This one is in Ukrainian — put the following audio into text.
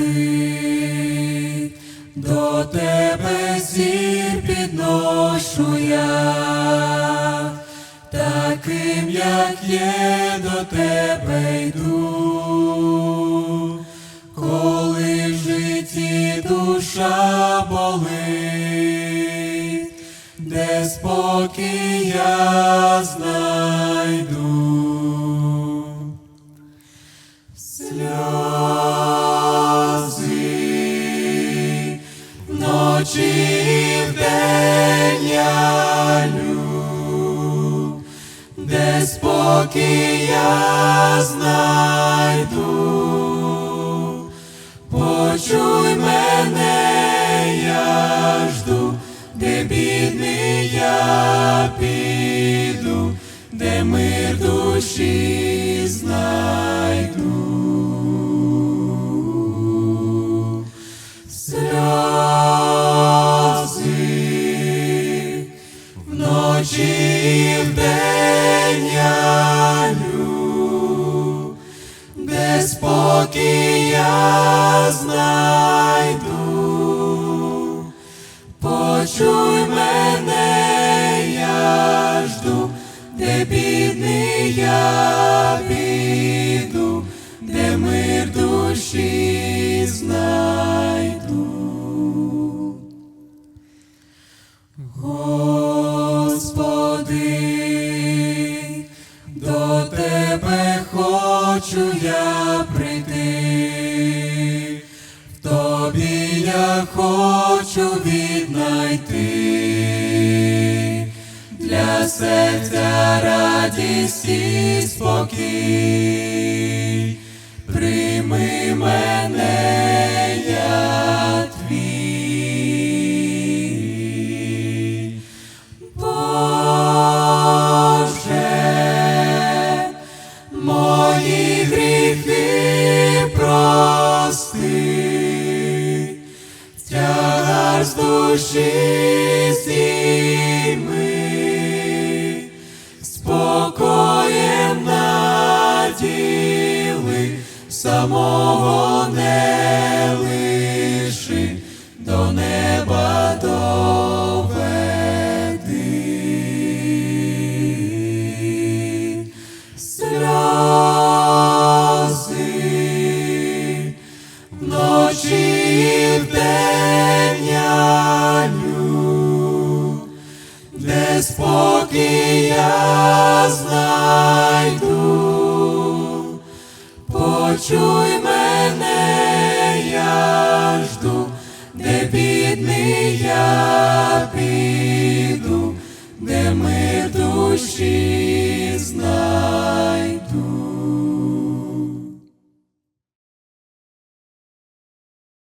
Господи, до тебе зір підношу я, таким, як є, до тебе йду, коли в житті душа болить, де спокій я знайду. Вночі і вдень я лю, де спокій я знайду, почуй мене, я де бідний я піду, де мир душі вночі і вдень я де спокій я знайду, почуй мене, я жду, де бідний я Господи, до тебе хочу я прийти, в тобі я хочу віднайти для серця радість і спокій. Душі зійми, спокоєм наділи, самого не лиши, до неба доведи. Сльози і вдень спокій я знайду, почуй мене, я жду, де бідний я